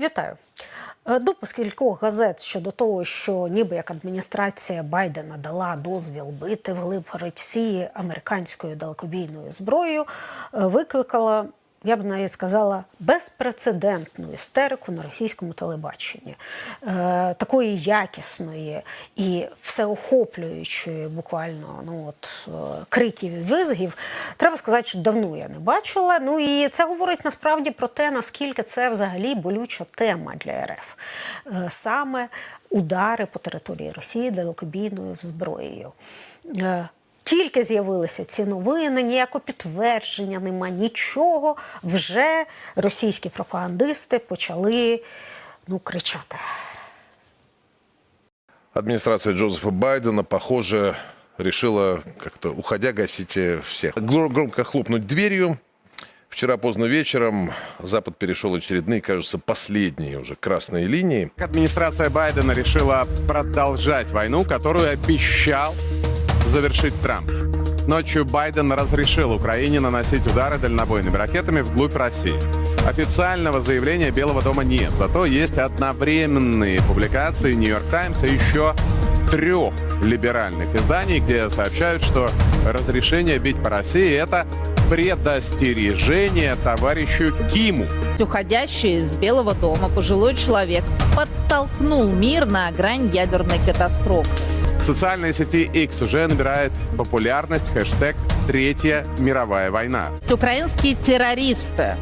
Вітаю. Е, Допуск кількох газет щодо того, що ніби як адміністрація Байдена дала дозвіл бити вглиб Росії американською далекобійною зброєю, е, викликала, я б навіть сказала, безпрецедентну істерику на російському телебаченні. Е, такої якісної і всеохоплюючої, буквально ну от е, криків і визгів, треба сказати, що давно я не бачила. Ну і це говорить насправді про те, наскільки це взагалі болюча тема для РФ. Е, саме удари по території Росії далекобійною зброєю. Е, тільки з'явилися ці новини, ніякого підтвердження нема, нічого. Вже російські пропагандисти почали ну, кричати. Администрация Джозефа Байдена, похоже, решила как-то, уходя, гасить э, всех. Гр- Громко хлопнуть дверью. Вчера поздно вечером Запад перешел очередные, кажется, последние уже красные линии. Администрация Байдена решила продолжать войну, которую обещал завершить Трамп. Ночью Байден разрешил Украине наносить удары дальнобойными ракетами вглубь России. Официального заявления Белого дома нет, зато есть одновременные публикации Нью-Йорк Таймс и еще трех либеральных изданий, где сообщают, что разрешение бить по России – это предостережение товарищу Киму. Уходящий из Белого дома пожилой человек подтолкнул мир на грань ядерной катастрофы. В социальной сети X уже набирает популярность хэштег «Третья мировая война». Украинские террористы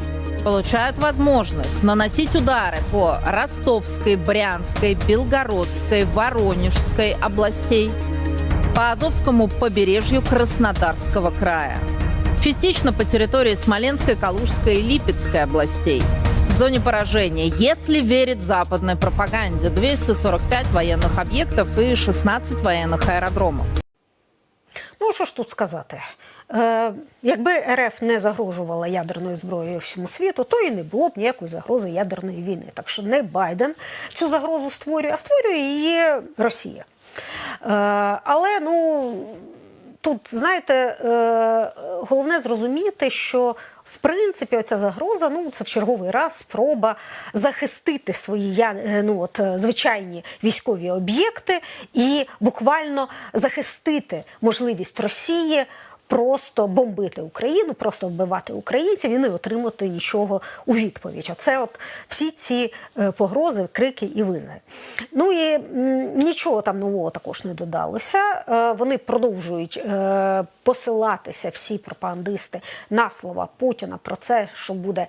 получают возможность наносить удары по Ростовской, Брянской, Белгородской, Воронежской областей, по Азовскому побережью Краснодарского края, частично по территории Смоленской, Калужской и Липецкой областей. В зоне поражения, если верить западной пропаганде, 245 военных объектов и 16 военных аэродромов. Ну, що ж тут сказати? Е, якби РФ не загрожувала ядерною зброєю всьому світу, то і не було б ніякої загрози ядерної війни. Так що не Байден цю загрозу створює, а створює її Росія. Е, але ну. Тут, знаєте, е, головне зрозуміти, що в принципі оця загроза ну це в черговий раз спроба захистити свої е, ну, от, е, звичайні військові об'єкти і буквально захистити можливість Росії. Просто бомбити Україну, просто вбивати українців і не отримати нічого у відповідь. Оце от всі ці е, погрози, крики і визи. Ну і нічого там нового також не додалося. Е, Вони продовжують е, посилатися всі пропагандисти на слова Путіна про це, що буде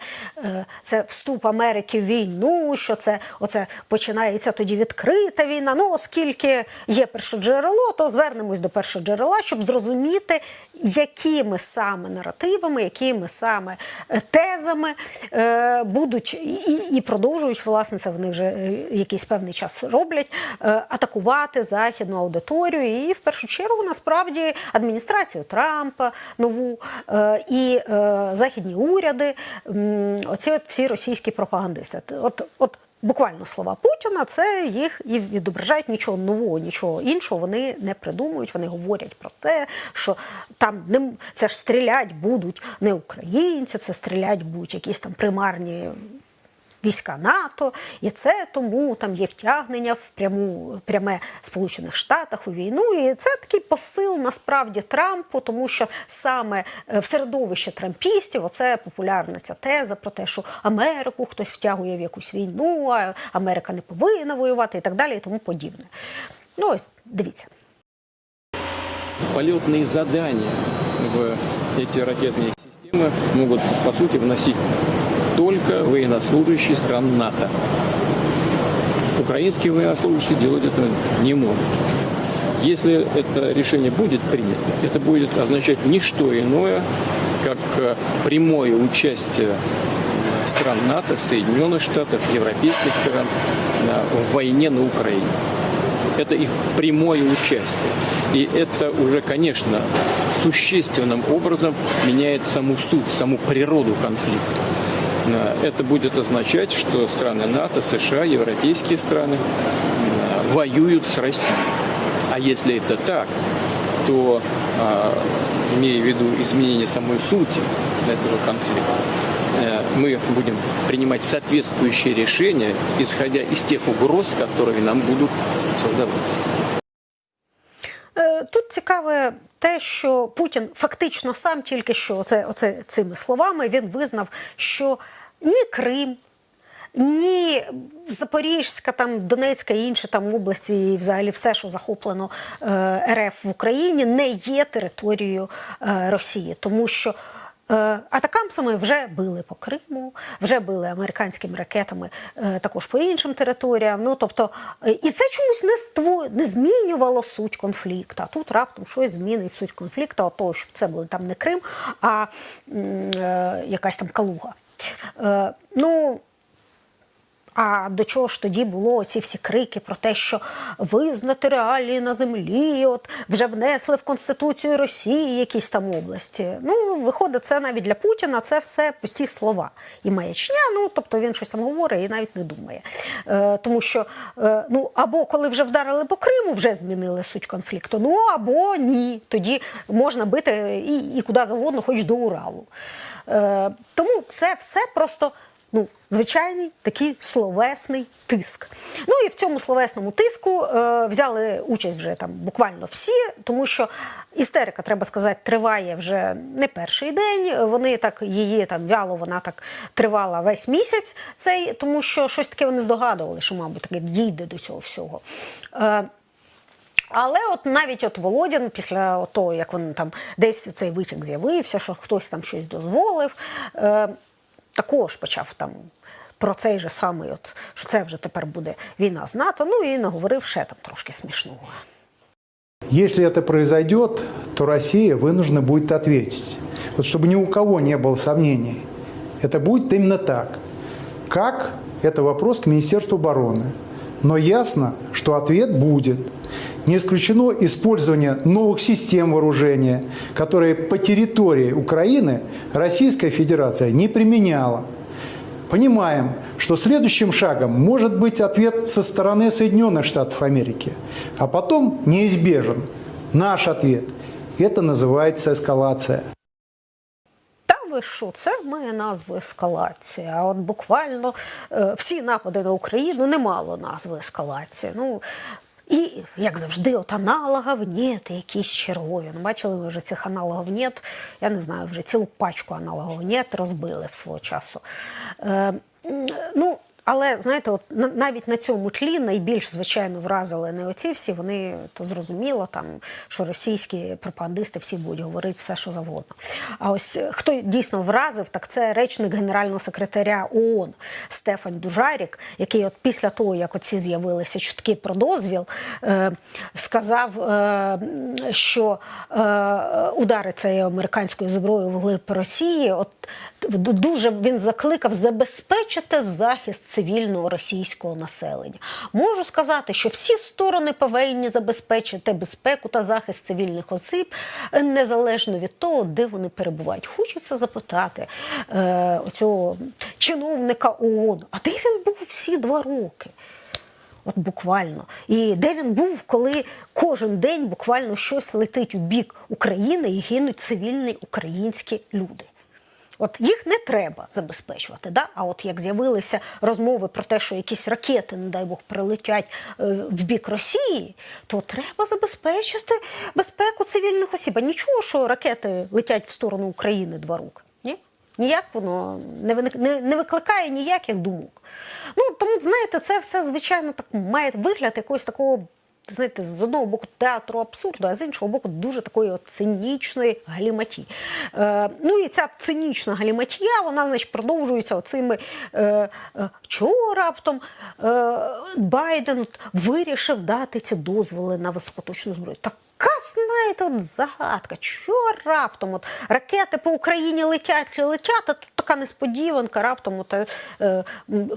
це вступ Америки в війну, що це оце починається тоді відкрита війна. Ну, оскільки є першоджерело, то звернемось до першоджерела, щоб зрозуміти, якими саме наративами, якими саме е, тезами е, будуть і, і продовжують власне це вони вже е, якийсь певний час роблять атакувати західну аудиторію і в першу чергу насправді адміністрацію Трампа нову і західні уряди. Оці ці російські пропагандисти. От, от Буквально слова Путіна, це їх і відображають нічого нового, нічого іншого. Вони не придумують. Вони говорять про те, що там не це ж стрілять будуть не українці, це стрілять будуть якісь там примарні війська НАТО, і це тому там є втягнення в пряму пряме Сполучених Штатах у війну. І це такий посил насправді Трампу, тому що саме е, в середовищі трампістів оце популярна ця теза про те, що Америку хтось втягує в якусь війну, а Америка не повинна воювати і так далі, і тому подібне. Ну ось дивіться. полетные задания в эти ракетные системы могут, по сути, вносить только военнослужащие стран НАТО. Украинские военнослужащие делать это не могут. Если это решение будет принято, это будет означать не что иное, как э, прямое участие стран НАТО, Соединенных Штатов, европейских стран э, в войне на Украине это их прямое участие. И это уже, конечно, существенным образом меняет саму суть, саму природу конфликта. Э, Это будет означать, что страны НАТО, США, европейские страны э, воюют с Россией. А если это так, то, э, имея в виду изменение самой сути этого конфликта, э, мы будем принимать соответствующие решения, исходя из тех угроз, которые нам будут создаваться. Е, Тут цікаве те, що Путін фактично сам тільки що оце, оце цими словами він визнав, що ні Крим, ні Запорізька, там Донецька і інші там області, і взагалі все, що захоплено е, РФ в Україні, не є територією е, Росії, тому що. Е, Атакамсами вже били по Криму, вже били американськими ракетами е, також по іншим територіям. Ну тобто, е, і це чомусь не ство не змінювало суть конфлікту. А тут раптом щось змінить суть конфлікту, а того, що це були там не Крим, а м, е, якась там Калуга. Е, ну, а до чого ж тоді було ці всі крики про те, що визнати реалії на землі, от вже внесли в Конституцію Росії якісь там області. Ну, виходить, це навіть для Путіна це все пусті слова і маячня. Ну, тобто він щось там говорить і навіть не думає. Е, тому що е, ну, або коли вже вдарили по Криму, вже змінили суть конфлікту. Ну або ні. Тоді можна бити і, і куди завгодно, хоч до Уралу. Е, тому це все просто ну, звичайний такий словесний тиск. Ну і в цьому словесному тиску е, взяли участь вже там буквально всі, тому що істерика, треба сказати, триває вже не перший день. Вони так її там вяло, вона так тривала весь місяць. Цей, тому що щось таке вони здогадували, що, мабуть, таке дійде до цього всього. Е, але от навіть от Володін, після того, як він там десь цей витік з'явився, що хтось там щось дозволив, е, також почав там про цей же самий, от, що це вже тепер буде війна з НАТО, ну і наговорив ще там трошки смішного. Если это произойдет, то Россия вынуждена будет ответить. Вот чтобы ни у кого не было сомнений. Это будет именно так. Как? Это вопрос к Министерству обороны. Но ясно, что ответ будет. Не исключено использование новых систем вооружения, которые по территории Украины Российская Федерация не применяла. Понимаем, что следующим шагом может быть ответ со стороны Соединенных Штатов Америки, а потом неизбежен наш ответ. Это называется эскалация. Та ви що, це має назву ескалація. А от буквально е, всі напади на Україну не мало назви ескалація. Ну, і, як завжди, от аналогів нет, якісь чергові. Ну, бачили ви вже цих аналогів нет. Я не знаю, вже цілу пачку аналогів нет розбили в свого часу. Е, ну, але знаєте, от навіть на цьому тлі найбільш звичайно вразили не оці всі. Вони то зрозуміло, там що російські пропагандисти всі будуть говорити все, що завгодно. А ось е, хто дійсно вразив, так це речник генерального секретаря ООН Стефан Дужарік, який от після того, як оці з'явилися чутки про дозвіл, е, сказав, е, що е, удари цією американською зброєю в глиб Росії, от дуже він закликав забезпечити захист цивільного російського населення. Можу сказати, що всі сторони повинні забезпечити безпеку та захист цивільних осіб е, незалежно від того, де вони перебувають. Хочеться запитати е, оцього чиновника ООН, а де він був всі два роки? От буквально. І де він був, коли кожен день буквально щось летить у бік України і гинуть цивільні українські люди. От їх не треба забезпечувати. Да? А от як з'явилися розмови про те, що якісь ракети, не дай Бог, прилетять е, в бік Росії, то треба забезпечити безпеку цивільних осіб. А нічого, що ракети летять в сторону України два роки. Ні? Ніяк воно не, не, не викликає ніяких думок. Ну тому, знаєте, це все звичайно так має вигляд якогось такого. Знаєте, з одного боку театру абсурду, а з іншого боку, дуже такої от цинічної галіматі. Е, ну і ця цинічна галіматія, вона значить, продовжується оцими е, е, чого раптом е, Байден вирішив дати ці дозволи на високоточну зброю. Така, знаєте, от загадка, чого раптом от ракети по Україні летять, летять, а така несподіванка, раптом от, е, е,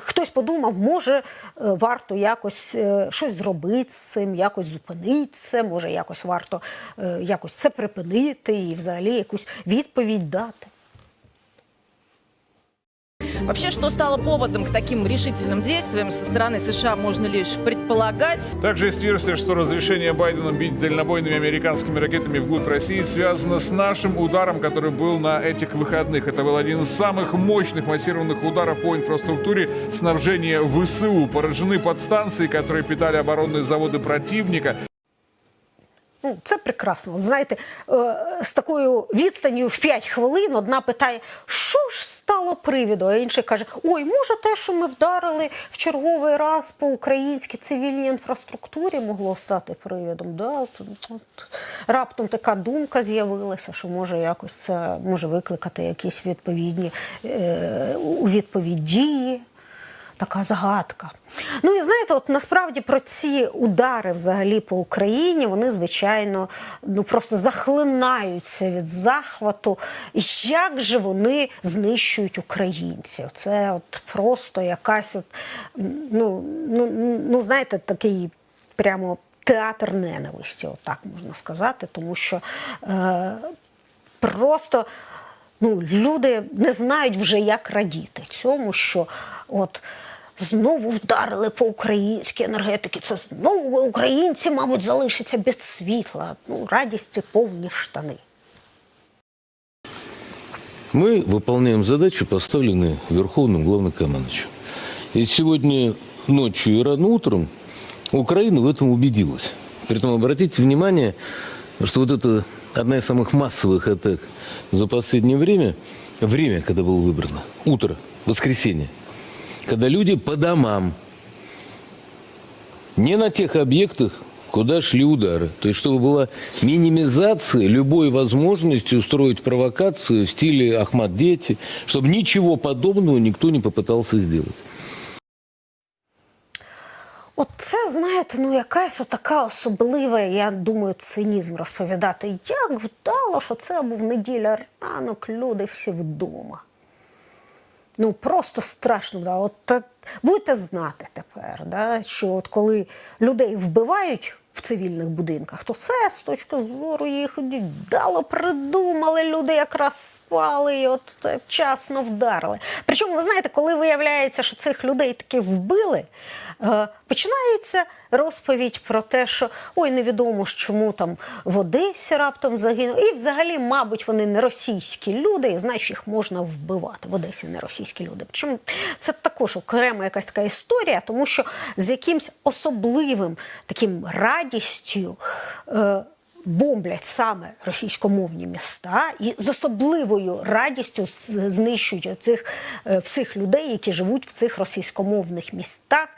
хтось подумав, може е, варто якось е, щось зробити з цим, якось зупинити це, може якось варто е, якось це припинити і взагалі якусь відповідь дати. Вообще, что стало поводом к таким решительным действиям со стороны США, можно лишь предполагать. Также есть версия, что разрешение Байдена бить дальнобойными американскими ракетами вглубь России связано с нашим ударом, который был на этих выходных. Это был один из самых мощных массированных ударов по инфраструктуре снабжения ВСУ. Поражены подстанции, которые питали оборонные заводы противника. Ну, це прекрасно. Знаєте, е, з такою відстанню в 5 хвилин одна питає, що ж стало привіду, а інший каже: Ой, може, те, що ми вдарили в черговий раз по українській цивільній інфраструктурі, могло стати привідом. Да? От, от, раптом така думка з'явилася, що може якось це може викликати якісь відповідні е, у відповідь дії така загадка. Ну і знаєте, от насправді про ці удари взагалі по Україні, вони, звичайно, ну просто захлинаються від захвату. Як же вони знищують українців? Це от просто якась, от, ну, ну, ну знаєте, такий прямо театр ненависті, отак можна сказати, тому що е, просто ну, люди не знають вже, як радіти цьому, що от знову вдарили по українській енергетиці. Це знову українці, мабуть, залишаться без світла. Ну, радісті повні штани. Мы выполняем задачи, поставленные Верховным Главнокомандующим. И сегодня ночью и рано утром Украина в этом убедилась. Притом обратите внимание, что вот это одна из самых массовых атак за последнее время, время, когда было выбрано, утро, воскресенье, когда люди по домам, не на тех объектах, куда шли удары. То есть, чтобы была минимизация любой возможности устроить провокацию в стиле Ахмад Дети, чтобы ничего подобного никто не попытался сделать. От це, знаєте, ну якась така особлива, я думаю, цинізм розповідати. Як вдало, що це був неділя ранок, люди всі вдома. Ну просто страшно. вдало. От будете знати тепер, да, що от коли людей вбивають в цивільних будинках, то це з точки зору їх вдало придумали. Люди якраз спали і от вчасно вдарили. Причому, ви знаєте, коли виявляється, що цих людей таки вбили, е, починається розповідь про те, що ой, невідомо ж чому там в Одесі раптом загинули. І взагалі, мабуть, вони не російські люди, і значить їх можна вбивати. В Одесі не російські люди. Причому це також окрема якась така історія, тому що з якимсь особливим таким радістю. Бомблять саме російськомовні міста і з особливою радістю знищують цих е, всіх людей, які живуть в цих російськомовних містах,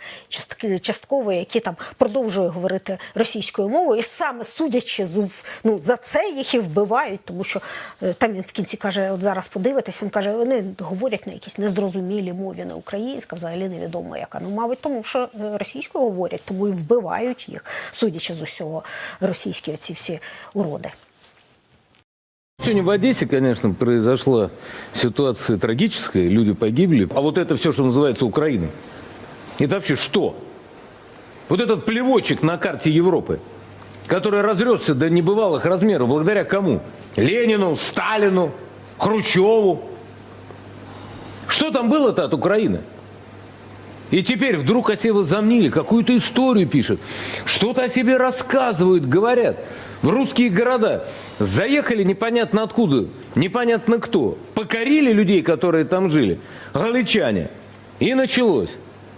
частково які там продовжують говорити російською мовою, і саме судячи з ну, за це їх і вбивають, тому що е, там він в кінці каже: от зараз подивитись, він каже, вони говорять на якійсь незрозумілій мові, не українська, взагалі невідомо яка. Ну, мабуть, тому що е, російською говорять, тому і вбивають їх, судячи з усього російські оці всі уроди. Сегодня в Одессе, конечно, произошла ситуация трагическая, люди погибли. А вот это все, что называется Украина, это вообще что? Вот этот плевочек на карте Европы, который разросся до небывалых размеров, благодаря кому? Ленину, Сталину, Хрущеву. Что там было-то от Украины? И теперь вдруг о себе возомнили, какую-то историю пишут, что-то о себе рассказывают, говорят. В русские города заехали непонятно откуда, непонятно кто. Покорили людей, которые там жили, галичане. И началось.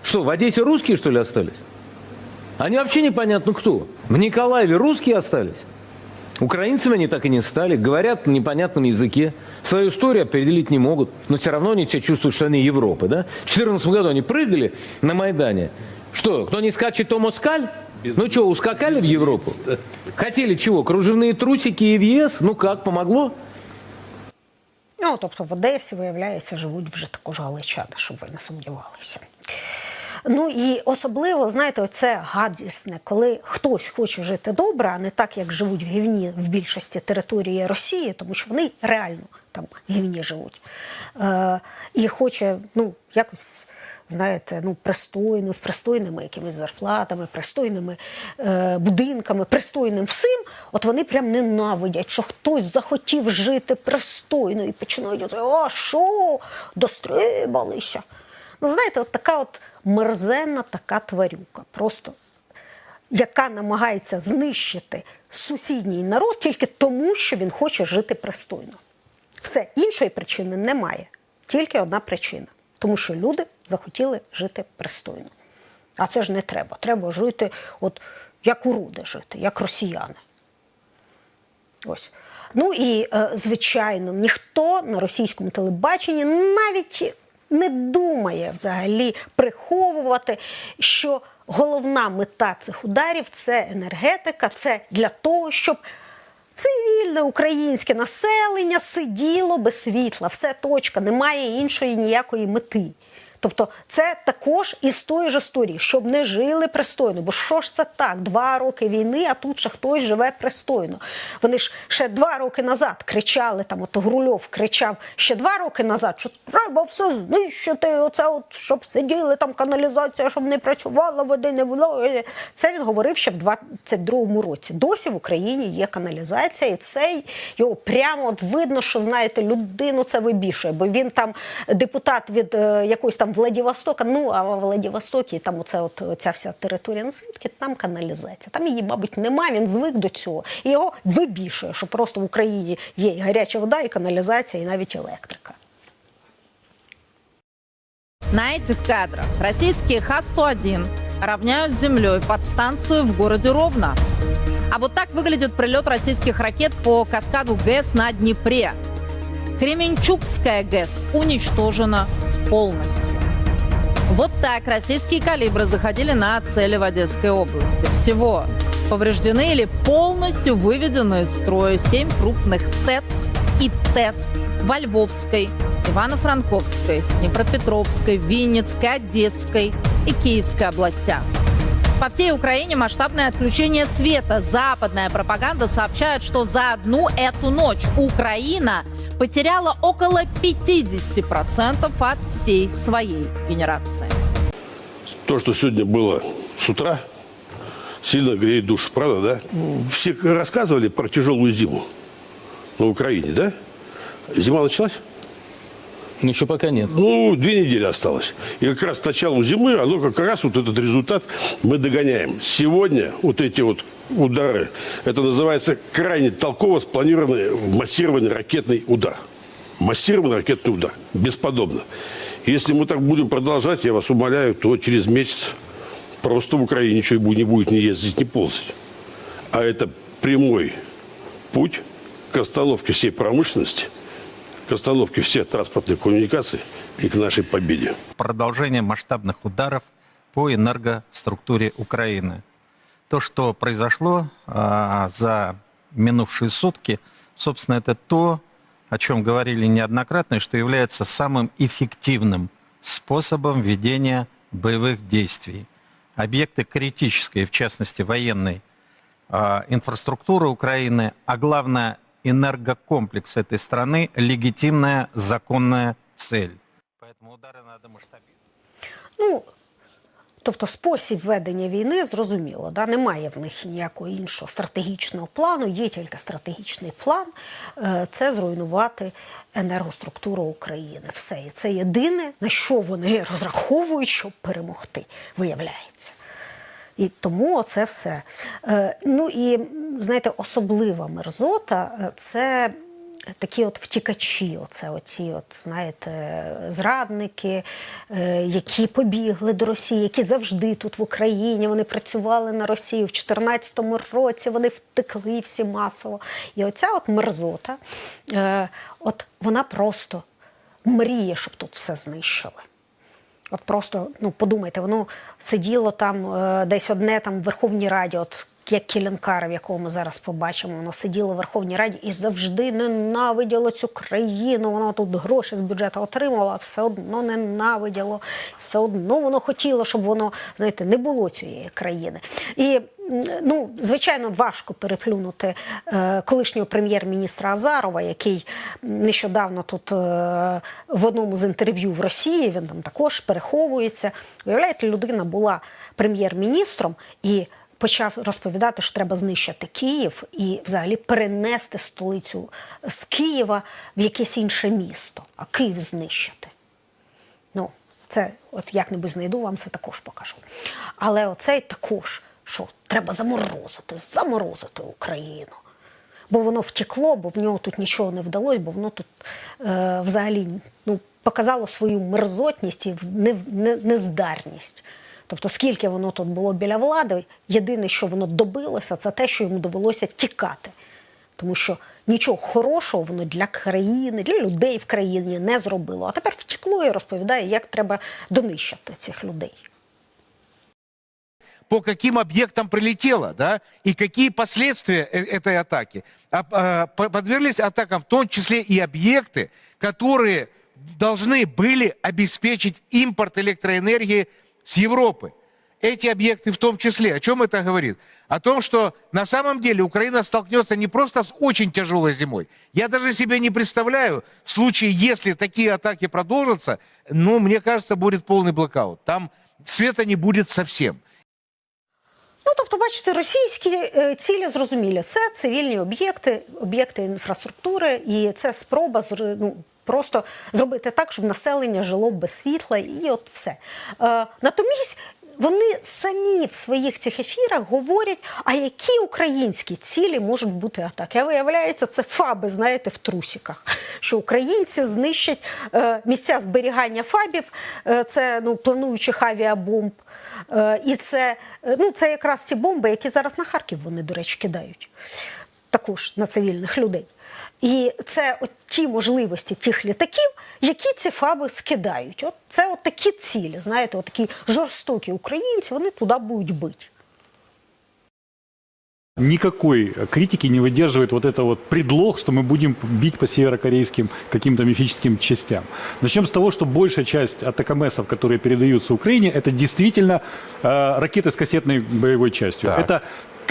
Что, в Одессе русские, что ли, остались? Они вообще непонятно кто. В Николаеве русские остались. Украинцами они так и не стали, говорят на непонятном языке, свою историю определить не могут, но все равно они себя чувствуют, что они Европы. Да? В 2014 году они прыгали на Майдане. Что, кто не скачет, то москаль? ну что, ускакали в Европу? Хотели чего, кружевные трусики и в ЕС? Ну как, помогло? Ну, тобто в Одесі, виявляється, живуть вже також галичани, щоб ви не сумнівалися. Ну і особливо, знаєте, це гадісне, коли хтось хоче жити добре, а не так, як живуть в гівні в більшості території Росії, тому що вони реально там в гівні живуть. Е, і хоче ну, якось. Знаєте, ну пристойно, з пристойними якимись зарплатами, пристойними е, будинками, пристойним всім. От вони прям ненавидять, що хтось захотів жити пристойно і починають а що, дострибалися. Ну, знаєте, от така от мерзенна така тварюка, просто яка намагається знищити сусідній народ тільки тому, що він хоче жити пристойно. Все, іншої причини немає. Тільки одна причина. Тому що люди захотіли жити пристойно. А це ж не треба. Треба жити, от як уроди жити, як росіяни. Ось. Ну і, е, звичайно, ніхто на російському телебаченні навіть не думає взагалі приховувати, що головна мета цих ударів це енергетика, це для того, щоб цивільне українське населення сиділо без світла. Все точка, немає іншої ніякої мети. Тобто це також із тої ж історії, щоб не жили пристойно. Бо що ж це так? Два роки війни, а тут ще хтось живе пристойно. Вони ж ще два роки назад кричали, там от Грульов кричав ще два роки назад, що треба все знищити, оце от, щоб сиділи там каналізація, щоб не працювала, води не було. Це він говорив ще в 22-му році. Досі в Україні є каналізація, і це його прямо от видно, що знаєте, людину це вибішує, бо він там депутат від е, якоїсь там Владивостока. Ну а в Владивостокі там оце от ця вся територія ну, звідки там каналізація. Там її, мабуть, немає. Він звик до цього. І його вибішує, що просто в Україні є і гаряча вода, і каналізація, і навіть електрика. На этих кадрах российские Х-101 равняют с землей подстанцию в городе Ровно. А вот так выглядит прилет российских ракет по каскаду ГЭС на Днепре. Кременчугская ГЭС уничтожена полностью. Вот так российские калибры заходили на цели в Одесской области. Всего повреждены или полностью выведены из строя 7 крупных ТЭЦ и ТЭС во Львовской, Ивано-Франковской, Днепропетровской, Винницкой, Одесской и Киевской областях. По всей Украине масштабное отключение света. Западная пропаганда сообщает, что за одну эту ночь Украина потеряла около 50% от всей своей генерации. То, что сегодня было с утра, сильно греет душу, правда, да? Все рассказывали про тяжелую зиму на Украине, да? Зима началась? Ну, еще пока нет. Ну, две недели осталось. И как раз к началу зимы, оно как раз вот этот результат мы догоняем. Сегодня вот эти вот удары, это называется крайне толково спланированный массированный ракетный удар. Массированный ракетный удар. Бесподобно. Если мы так будем продолжать, я вас умоляю, то через месяц просто в Украине ничего не будет ни ездить, ни ползать. А это прямой путь к остановке всей промышленности, к остановке всех транспортных коммуникаций и к нашей победе. продолжение масштабных ударов по энергоструктуре Украины. То, что произошло а, за минувшие сутки, собственно, это то, о чем говорили неоднократно, и что является самым эффективным способом ведения боевых действий. Объекты критической, в частности военной а, инфраструктуры Украины, а главное энергокомплекс этой страны, легитимная законная цель. Поэтому удары надо масштабировать. Ну, тобто спосіб ведення війни зрозуміло, да? немає в них ніякого іншого стратегічного плану, є тільки стратегічний план е, це зруйнувати енергоструктуру України. Все. І це єдине, на що вони розраховують, щоб перемогти, виявляється. І тому це все. Е, ну і знаєте, особлива мерзота е, це такі от втікачі, оце оці, от, знаєте, зрадники, е, які побігли до Росії, які завжди тут в Україні. Вони працювали на Росію в 2014 році, вони втекли всі масово. І оця от мерзота, от вона просто мріє, щоб тут все знищили. От просто ну подумайте, воно сиділо там е, десь одне там в Верховній Раді. От як Кіленкар, в якого ми зараз побачимо, воно сиділо в Верховній Раді і завжди ненавиділо цю країну. Воно тут гроші з бюджету отримувало, а все одно ненавиділо. Все одно воно хотіло, щоб воно знаєте, не було цієї країни. І ну, звичайно, важко переплюнути е, колишнього прем'єр-міністра Азарова, який нещодавно тут е, в одному з інтерв'ю в Росії він там також переховується. Уявляєте, людина була прем'єр-міністром і почав розповідати, що треба знищити Київ і взагалі перенести столицю з Києва в якесь інше місто, а Київ знищити. Ну, це от як-небудь знайду, вам це також покажу. Але оцей також, що треба заморозити, заморозити Україну. Бо воно втекло, бо в нього тут нічого не вдалося, бо воно тут е, взагалі ну, показало свою мерзотність і вз- не, нездарність. Тобто, скільки воно тут було біля влади, єдине, що воно добилося, це те, що йому довелося тікати. Тому що нічого хорошого воно для країни, для людей в країні не зробило. А тепер втекло і розповідає, як треба донищати цих людей. по каким объектам прилетело, да, и какие последствия э- этой атаки. А- а, по- Подверглись атакам в том числе и объекты, которые должны были обеспечить импорт электроэнергии с Европы. Эти объекты в том числе. О чем это говорит? О том, что на самом деле Украина столкнется не просто с очень тяжелой зимой. Я даже себе не представляю, в случае, если такие атаки продолжатся, ну, мне кажется, будет полный блокаут. Там света не будет совсем. Ну, тобто, бачите, російські е, цілі зрозумілі. Це цивільні об'єкти, об'єкти інфраструктури, і це спроба зр- ну, просто зробити так, щоб населення жило без світла, і от все. Е, натомість вони самі в своїх цих ефірах говорять, а які українські цілі можуть бути атаки. А виявляється, це фаби, знаєте, в трусіках. Що українці знищать е, місця зберігання фабів, е, це ну, плануючих авіабомб. І це, ну, це якраз ці бомби, які зараз на Харків вони, до речі, кидають також на цивільних людей. І це от ті можливості тих літаків, які ці фаби скидають. От це от такі цілі, знаєте, от такі жорстокі українці, вони туди будуть бити. Никакой критики не выдерживает вот это вот предлог, что мы будем бить по северокорейским каким-то мифическим частям. Начнем с того, что большая часть атакамесов, которые передаются Украине, это действительно э, ракеты с кассетной боевой частью. Так. Это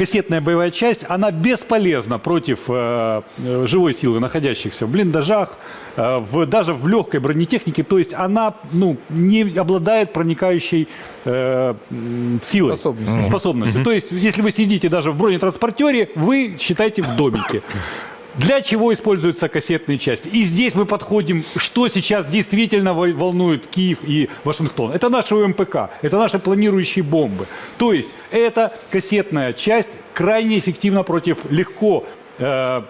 кассетная боевая часть, она бесполезна против э, э, живой силы, находящихся в блиндажах, э, в, даже в легкой бронетехнике. То есть она ну, не обладает проникающей э, м, силой, Способностью. способностью. То есть, если вы сидите даже в бронетранспортере, вы считайте в домике. Для чего используются кассетные части? И здесь мы подходим, что сейчас действительно вол- волнует Киев и Вашингтон. Это наши УМПК, это наши планирующие бомбы. То есть эта кассетная часть крайне эффективна против легко э,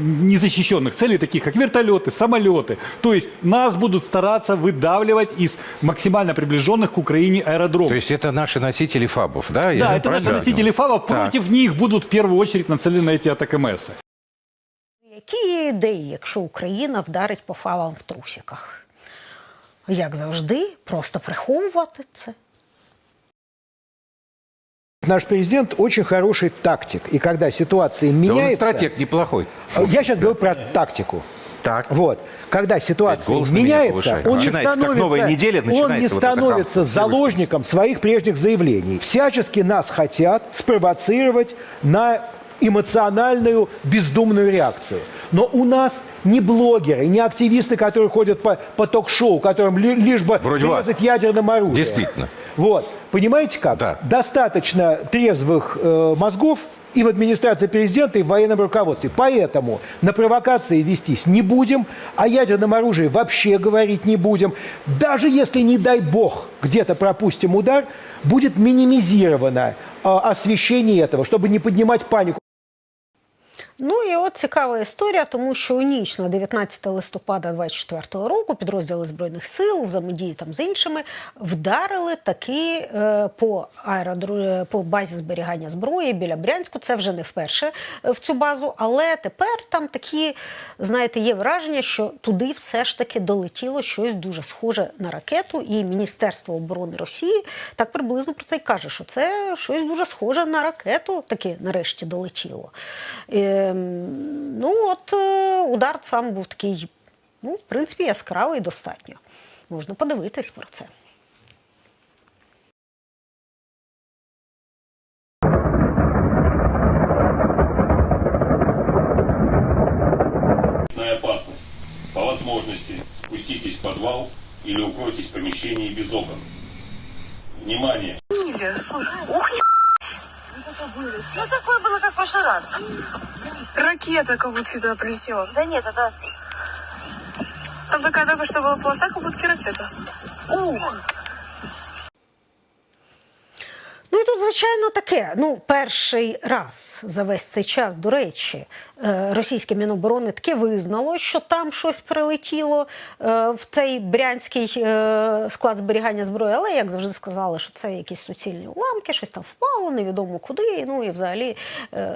незащищенных целей, таких как вертолеты, самолеты. То есть нас будут стараться выдавливать из максимально приближенных к Украине аэродромов. То есть это наши носители фабов, да? Я Да, это наши носители ФАВа. Так. Против них будут в первую очередь нацелены эти атакамесы Які є ідеї, якщо Україна вдарить по фавам в трусіках? Як завжди, просто приховувати це. Наш президент очень хороший тактик. И когда ситуация Да он меняется... стратег неплохой. Я сейчас говорю про тактику. Так. Вот. Когда ситуация голос на меня меняется, повышает. он не Начинается, как становится, новая неделя, он не начинается вот это становится хамство. заложником своих прежних заявлений. Всячески нас хотят спровоцировать на эмоциональную бездумную реакцию. Но у нас не блогеры, не активисты, которые ходят по, по ток-шоу, которым ли- лишь бы Вроде резать ядерным оружием. Действительно. Вот. Понимаете как? Да. Достаточно трезвых э, мозгов и в администрации президента, и в военном руководстве. Поэтому на провокации вестись не будем, о ядерном оружии вообще говорить не будем. Даже если, не дай бог, где-то пропустим удар, будет минимизировано э, освещение этого, чтобы не поднимать панику. Ну і от цікава історія, тому що у ніч на 19 листопада 24-го року підрозділи збройних сил взаємодії там з іншими вдарили таки е, по аеродру... е, по базі зберігання зброї біля Брянську. Це вже не вперше е, в цю базу, але тепер там такі, знаєте, є враження, що туди все ж таки долетіло щось дуже схоже на ракету, і Міністерство оборони Росії так приблизно про це й каже, що це щось дуже схоже на ракету, таки нарешті долетіло. Ем, ну от е, удар сам був такий, ну, в принципі, яскравий достатньо. Можна подивитись про це. опасность. По возможности спуститесь в подвал или укройтесь в помещении без окон. Внимание! Ух, Ну, такое было, как в прошлый раз. Ракета как будто туда прилетела. Да нет, это... Там такая только что была полоса, как будто ракета. Ух. Ну і тут, звичайно, таке. Ну, перший раз за весь цей час, до речі, е, російське міноборони таки визнало, що там щось прилетіло е, в цей брянський е, склад зберігання зброї. Але як завжди сказали, що це якісь суцільні уламки, щось там впало, невідомо куди. Ну і взагалі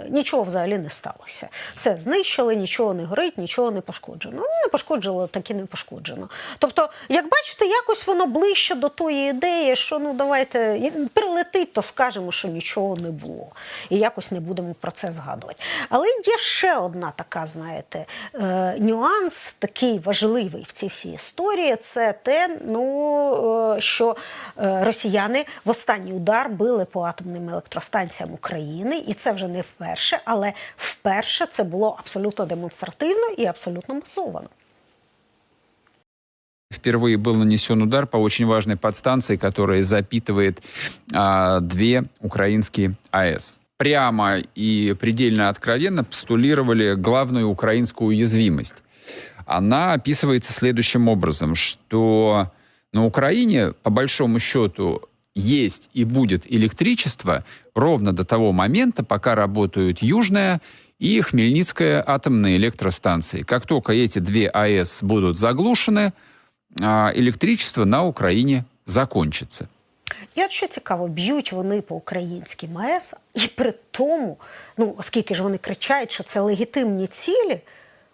нічого взагалі не сталося. Все знищили, нічого не горить, нічого не пошкоджено. Ну, не пошкоджено, так і не пошкоджено. Тобто, як бачите, якось воно ближче до тої ідеї, що ну давайте прилетить, то скажемо, що нічого не було. І якось не будемо про це згадувати. Але є ще одна така, знаєте, е, нюанс, такий важливий в цій всій історії. Це те, ну е, що е, росіяни в останній удар били по атомним електростанціям України, і це вже не вперше, але вперше це було абсолютно демонстративно і абсолютно масовано. Впервые был нанесен удар по очень важной подстанции, которая запитывает а, две украинские АЭС. Прямо и предельно откровенно постулировали главную украинскую уязвимость. Она описывается следующим образом, что на Украине, по большому счету, есть и будет электричество ровно до того момента, пока работают Южная и Хмельницкая атомные электростанции. Как только эти две АЭС будут заглушены, електричество на Україні закончиться. І от що цікаво, б'ють вони по українській МАЕС, і при тому, ну оскільки ж вони кричають, що це легітимні цілі,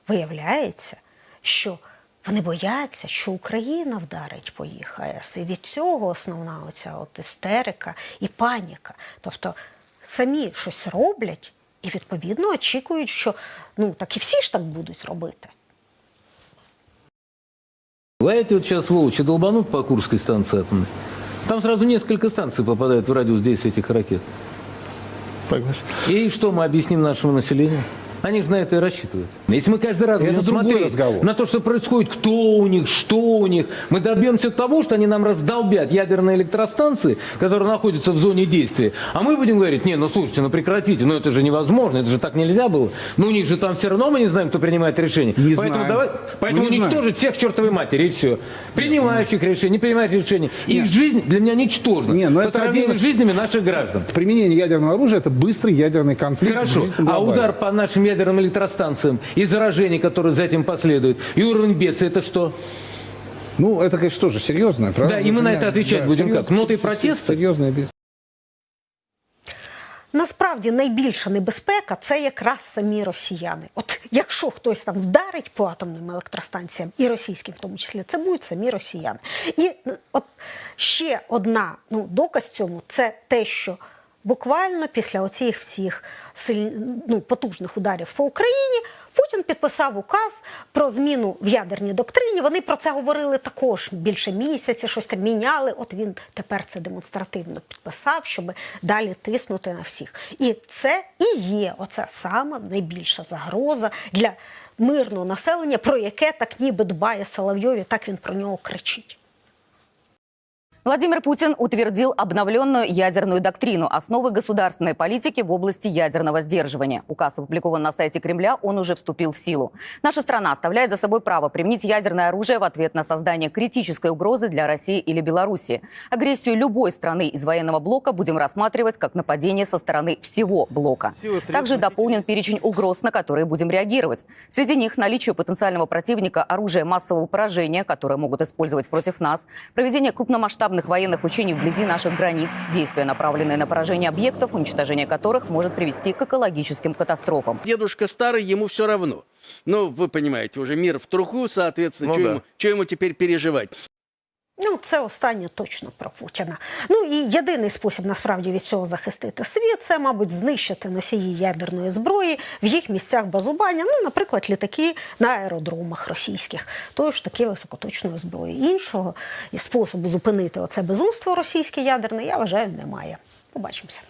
виявляється, що вони бояться, що Україна вдарить по їх АЕС. І від цього основна оця от істерика і паніка. Тобто самі щось роблять і відповідно очікують, що ну так і всі ж так будуть робити. А эти вот сейчас сволочи долбанут по Курской станции атомной. Там сразу несколько станций попадает в радиус действия этих ракет. И что мы объясним нашему населению? Они же на это и рассчитывают. Если мы каждый раз Это будем смотреть разговор. на то, что происходит, кто у них, что у них, мы добьемся того, что они нам раздолбят ядерные электростанции, которые находятся в зоне действия. А мы будем говорить, не, ну слушайте, ну прекратите, ну это же невозможно, это же так нельзя было. Ну у них же там все равно мы не знаем, кто принимает решение. Не поэтому знаем. давай, поэтому не знаем. уничтожить всех к чертовой матери и все. Принимающих решений, не принимающих решений. Их жизнь для меня ничтожна. Не, ну по это сравнению один с жизнями наших граждан. Применение ядерного оружия – это быстрый ядерный конфликт. Хорошо. А удар по нашим ядерным электростанциям и заражение, которое за этим последует, и уровень бедствия, это что? Ну, это, конечно, тоже серьезно. правда? Да, и мы на это отвечать будем как? Нотой протеста? Серьезное без... Насправді найбільша небезпека це якраз самі росіяни. От якщо хтось там вдарить по атомним електростанціям, і російським в тому числі, це будуть самі росіяни. І е, от ще одна ну, доказ цьому це те, що буквально після оцих всіх силь... ну, потужних ударів по Україні Путін підписав указ про зміну в ядерній доктрині. Вони про це говорили також більше місяця, щось там міняли. От він тепер це демонстративно підписав, щоб далі тиснути на всіх. І це і є оця сама найбільша загроза для мирного населення, про яке так ніби дбає Соловйові, так він про нього кричить. Владимир Путин утвердил обновленную ядерную доктрину «Основы государственной политики в области ядерного сдерживания». Указ опубликован на сайте Кремля, он уже вступил в силу. Наша страна оставляет за собой право применить ядерное оружие в ответ на создание критической угрозы для России или Беларуси. Агрессию любой страны из военного блока будем рассматривать как нападение со стороны всего блока. Также дополнен перечень угроз, на которые будем реагировать. Среди них наличие потенциального противника оружия массового поражения, которое могут использовать против нас, проведение крупномасштабных военных учений вблизи наших границ, действия, направленные на поражение объектов, уничтожение которых может привести к экологическим катастрофам. Дедушка старый, ему все равно. Ну, вы понимаете, уже мир в труху, соответственно, Ну что да. ему, чё ему теперь переживать? Ну, це останнє точно про Путіна. Ну і єдиний спосіб насправді від цього захистити світ це, мабуть, знищити носії ядерної зброї в їх місцях базування. Ну, наприклад, літаки на аеродромах російських, тої ж таки високоточної зброї. Іншого способу зупинити оце безумство російське ядерне, я вважаю, немає. Побачимося.